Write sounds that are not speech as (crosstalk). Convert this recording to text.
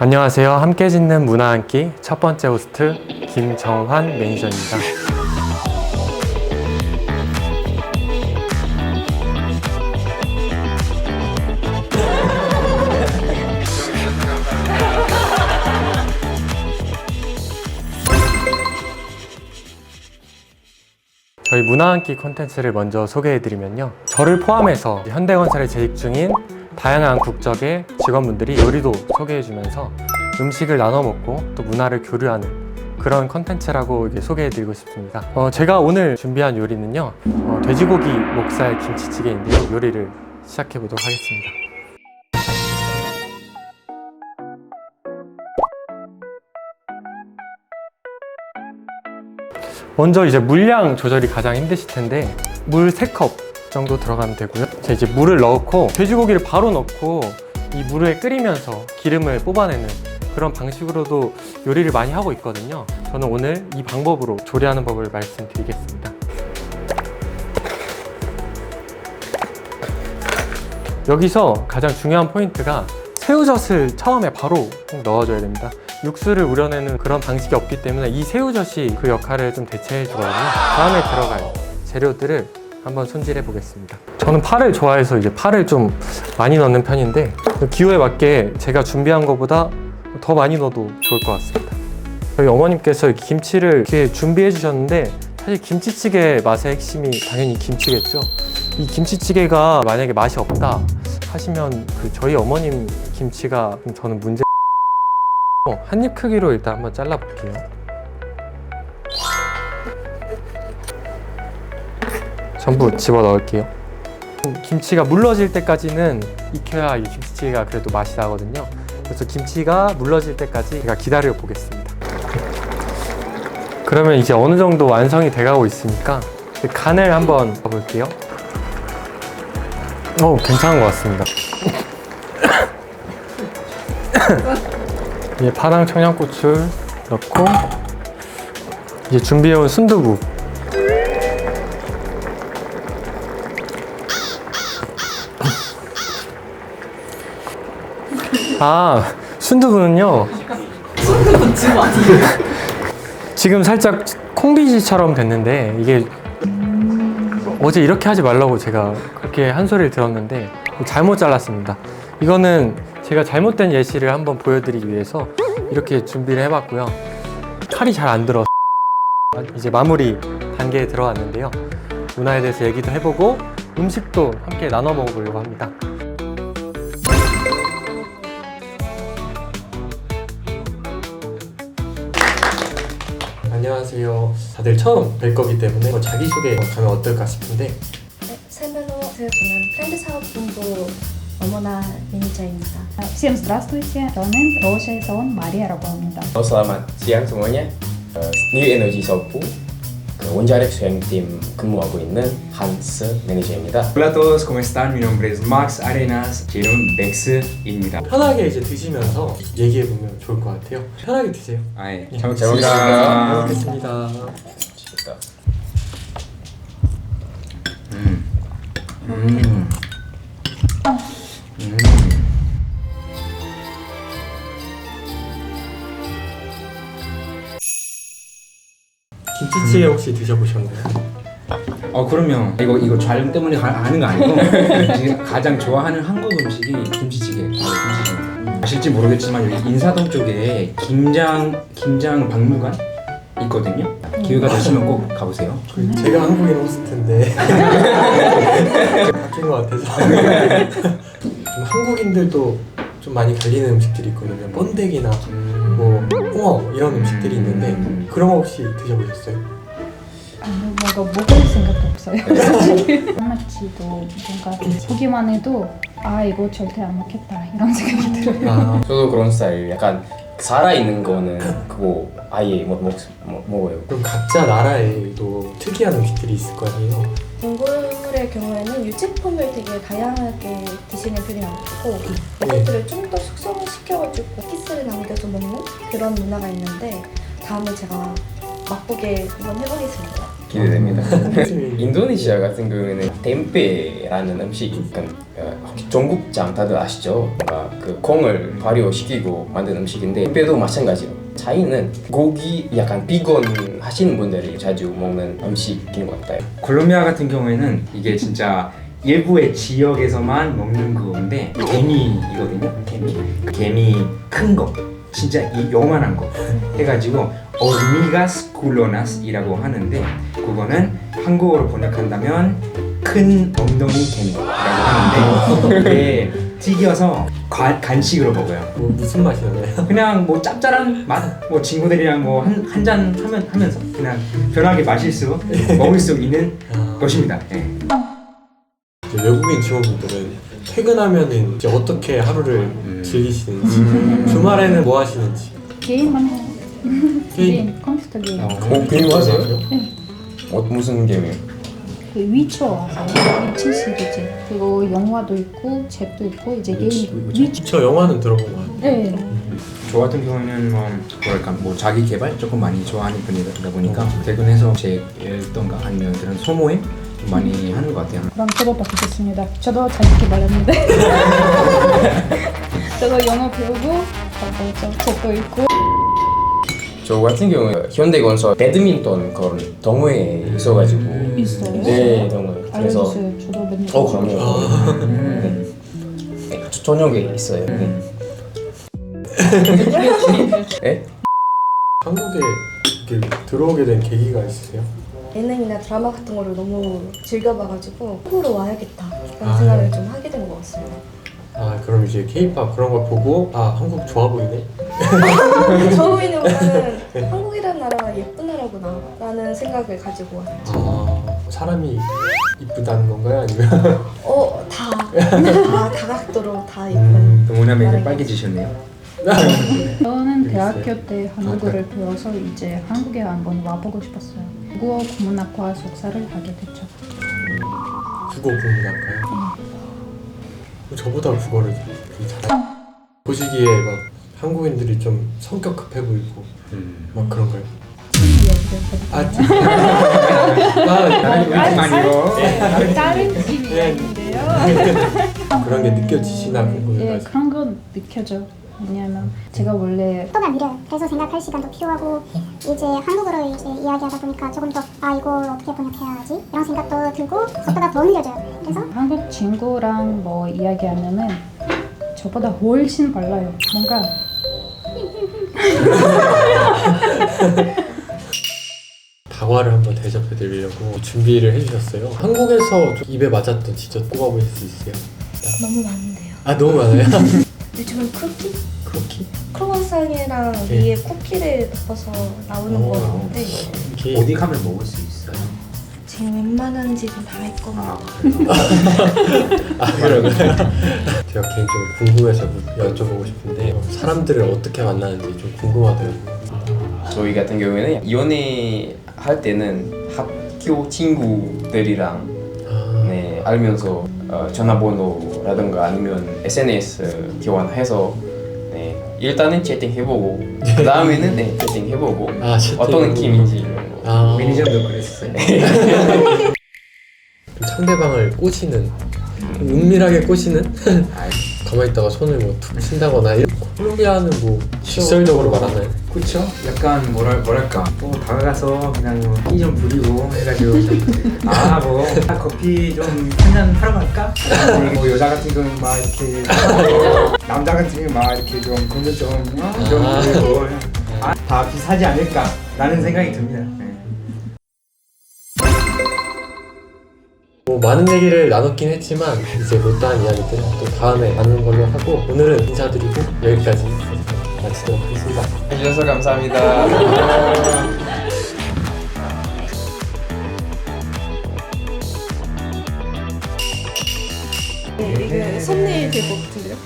안녕하세요. 함께 짓는 문화 한 끼 첫 번째 호스트 김정환 매니저입니다. 저희 문화 한 끼 콘텐츠를 먼저 소개해드리면요. 저를 포함해서 현대건설에 재직 중인 다양한 국적의 직원분들이 요리도 소개해주면서 음식을 나눠 먹고 또 문화를 교류하는 그런 컨텐츠라고 소개해드리고 싶습니다. 어, 제가 오늘 준비한 요리는요, 어, 돼지고기 목살 김치찌개인데요. 요리를 시작해 보도록 하겠습니다. 먼저 이제 물량 조절이 가장 힘드실 텐데 물 3컵 정도 들어가면 되고요. 자, 이제 물을 넣고 돼지고기를 바로 넣고 이 물을 끓이면서 기름을 뽑아내는 그런 방식으로도 요리를 많이 하고 있거든요. 저는 오늘 이 방법으로 조리하는 법을 말씀드리겠습니다. 여기서 가장 중요한 포인트가 새우젓을 처음에 바로 꼭 넣어줘야 됩니다. 육수를 우려내는 그런 방식이 없기 때문에 이 새우젓이 그 역할을 좀 대체해 주거든요. 다음에 들어갈 재료들을 한번 손질해 보겠습니다. 저는 파를 좋아해서 이제 파를 좀 많이 넣는 편인데 기호에 맞게 제가 준비한 것보다 더 많이 넣어도 좋을 것 같습니다. 저희 어머님께서 김치를 이렇게 준비해 주셨는데 사실 김치찌개 맛의 핵심이 당연히 김치겠죠. 이 김치찌개가 만약에 맛이 없다 하시면 그 저희 어머님 김치가 저는 문제. 한입 크기로 일단 한번 잘라 볼게요. 전부 집어 넣을게요. 김치가 물러질 때까지는 익혀야 이 김치찌개가 그래도 맛이 나거든요. 그래서 김치가 물러질 때까지 제가 기다려 보겠습니다. 그러면 이제 어느 정도 완성이 돼가고 있으니까 간을 한번 봐볼게요. 어, 괜찮은 것 같습니다. 이제 파랑 청양고추 넣고 이제 준비해온 순두부 아 순두부는요 지금 살짝 콩비지처럼 됐는데 이게 어제 이렇게 하지 말라고 제가 그렇게 한 소리를 들었는데 잘못 잘랐습니다. 이거는 제가 잘못된 예시를 한번 보여드리기 위해서 이렇게 준비를 해봤고요. 칼이 잘 안 들어. 이제 마무리 단계에 들어왔는데요. 문화에 대해서 얘기도 해보고 음식도 함께 나눠 먹어보려고 합니다. 안녕하세요. 다들 처음 뵐 거기 때문에 뭐 자기소개 가면 어떨까 싶은데 네, 설명로 저는 프렌드 사업본부 어머나 매니저입니다. Всем здравствуйте, 저는 러시아에서 온 마리아라고 합니다. Halo, selamat siang semuanya. Eh, New Energy Sopu, 그 원자력 수행팀 근무하고 있는 한스 매니저입니다. Hola a todos, ¿cómo están? Mi nombre es Max Arenas, 제 이름 맥스입니다. 편하게 이제 드시면서 얘기해 보면 좋을 것 같아요. 편하게 드세요. 아, 예. 네. 잘잘 먹겠습니다. 먹겠습니다. 김치찌개 혹시 드셔보셨나요? 어 그러면 이거 이거 촬영 때문에 가- 아는 거 아니고 (laughs) 지금 가장 좋아하는 한국 음식이 김치찌개. 바로 김치찌개. 아실지 모르겠지만 여기 인사동 쪽에 김장 김장 박물관 있거든요. 기회가 되시면 꼭 가보세요. 그 제가 한국인 호스트인데 (laughs) 바뀐 것 같아서 (laughs) 좀 한국인들도 좀 많이 갈리는 음식들이 있거든요. 번데기나 뭐 홍어 이런 음식들이 있는데 그런 거 혹시 드셔보셨어요? 음, 뭔가 먹을 생각도 없어요. 사실. 한마치도 뭔가 보기만 해도 아 이거 절대 안 먹겠다 이런 생각이 들어요. 아, 저도 그런 스타일. 약간 살아 있는 거는 그거 아예 못 먹, 못 먹어요. 그럼 각자 나라에도 특이한 음식들이 있을 거 아니에요? 몽골의 경우에는 유제품을 되게 다양하게 드시는 편이 많고 네. 이것들을 좀 더 숙성을 시켜가지고 키스를 남겨서 먹는 그런 문화가 있는데 다음에 제가 맛보게 한번 해보겠습니다. 기대됩니다. (laughs) 인도네시아 같은 경우에는 템페라는 음식, 약간 어, 전국장 다들 아시죠? 뭔가 그 콩을 발효시키고 만든 음식인데 템페도 마찬가지로 차이는 고기 약간 비건 하시는 분들이 자주 먹는 음식인 것 같아요. 콜롬비아 같은 경우에는 이게 진짜 일부의 지역에서만 먹는 그건데 개미이거든요. 개미. 개미 큰 거. 진짜 이 요만한 거 해가지고 어미가스 굴로나스이라고 하는데 그거는 한국어로 번역한다면 큰 엉덩이 개미라고 하는데 이게 튀겨서 관- 간식으로 먹어요. 뭐 무슨 맛이 나나요? 그냥 뭐 짭짤한 맛, 뭐 친구들이랑 뭐 한 한 잔 하면 하면서 그냥 편하게 마실 수 (laughs) 먹을 수 있는 것입니다. 예. 외국인 직원분들은 퇴근하면은 이제 어떻게 하루를 즐기시는지 주말에는 뭐 하시는지 게임만 해요. 게임, 컴퓨터 게임. 어, 어, 게임 하세요? 네. 어, 무슨 게임이요? 그 위쳐 아세요? 위치 시리즈. 그리고 영화도 있고 책도 있고 이제 게임 위쳐. 저 영화는 들어본 것 같아요 네. 저 같은 경우는 뭐 뭐랄까 뭐 자기 개발 조금 많이 좋아하는 편이다 보니까 퇴근해서 책 읽던가 아니면 그런 소모임 좀 많이 하는 것 같아요. 그럼 저도 바꾸겠습니다. 저도 자기 개발했는데. (laughs) 저도 영어 배우고 저 책도 읽고. 저 같은 경우는 현대건설 배드민턴 그런 동호회에 있어가지고 있어요? 네 동호회 그래서 알려주세요. 저도 맨날. 어 그럼요 네. 네, 저- 저녁에 있어요 네. 네? 한국에 이렇게 들어오게 된 계기가 있으세요? 예능이나 드라마 같은 거를 너무 즐겨봐가지고 한국으로 와야겠다 그런 아. 생각을 좀 하게 된 것 같습니다. 아 그럼 이제 케이팝 그런 걸 보고 아 한국 좋아 보이네 처음에는 보면은 한국이라는 나라가 예쁜 나라구나 라는 생각을 가지고 왔죠. 아 사람이 이쁘다는 건가요 아니면 어, 다, (laughs) 다 (laughs) 다각도로 다 예쁜. 음, 동호남이 이제 빨개지셨네요. 저는 대학교 때 한국어를 배워서 이제 한국에 한번 와보고 싶었어요. 국어 국문학과 석사를 하게 됐죠. 국어 공부할까요? 저보다 국어를 되게 잘해 보시기에 막 한국인들이 좀 성격 급해 보이고 막 그런 거요? 무슨 이야기를 아, 아, 아니고 다른 팀 이야기인데요. 그런 게 느껴지시나 예, 궁금해가지고 그런 건 느껴져. 왜냐면 제가 원래 또가 미래 그래서 생각할 시간도 필요하고 이제 한국어로 이제 이야기하다 보니까 조금 더 아 이거 어떻게 번역해야 하지 이런 생각도 들고 속도가 더 느려져요 그래서 한국 친구랑 뭐 이야기하면은 저보다 훨씬 빨라요. 뭔가 (laughs) 다과를 한번 대접해 드리려고 준비를 해주셨어요 한국에서 좀 입에 맞았던 디저트 꼽아볼 수 있어요? 너무 많은데요. 아 너무 많아요? 요즘은 쿠키? 쿠키? 크로와상이랑 네. 위에 쿠키를 덮어서 나오는 오. 거 있는데 이렇게 어디 가면 먹을 수 있어요. 지금 웬만한 집은 다 있거든요. 아 그런가요? (laughs) 제가 개인적으로 궁금해서 여쭤보고 싶은데 사람들을 어떻게 만나는지 좀 궁금하더라고요 저희 같은 경우에는 연애 할 때는 학교 친구들이랑 아, 네, 알면서 어, 전화번호 라든가 아니면 SNS 교환해서 네, 일단은 채팅 해보고 그 다음에는 네, 채팅 해보고 아, 채팅. 어떤 느낌인지 이런 거 아, 매니저도 그랬어요. 좀 (laughs) 상대방을 꼬시는 좀 은밀하게 꼬시는 (laughs) 가만히 있다가 손을 뭐 툭 친다거나 이런 콜롬비아는 뭐 직설적으로 말하나요? 그렇죠. 약간 뭐랄 뭐랄까 뭐 다가가서 그냥 뭐피좀 부리고 해가지고 (laughs) 아뭐 커피 좀 한 잔 하러 갈까? 뭐 여자 같은 경우는 막 이렇게 (laughs) 남자 같은 경우는 막 이렇게 좀 공도 좀좀 아. 부리고 아, 다 비슷하지 않을까라는 생각이 듭니다. 뭐 많은 얘기를 나눴긴 했지만 이제 못다한 이야기들은 또 다음에 나누는 걸로 하고 오늘은 인사드리고 여기까지 마치도록 하겠습니다. 해주셔서 감사합니다 이게 썸네일 될것 같은데요?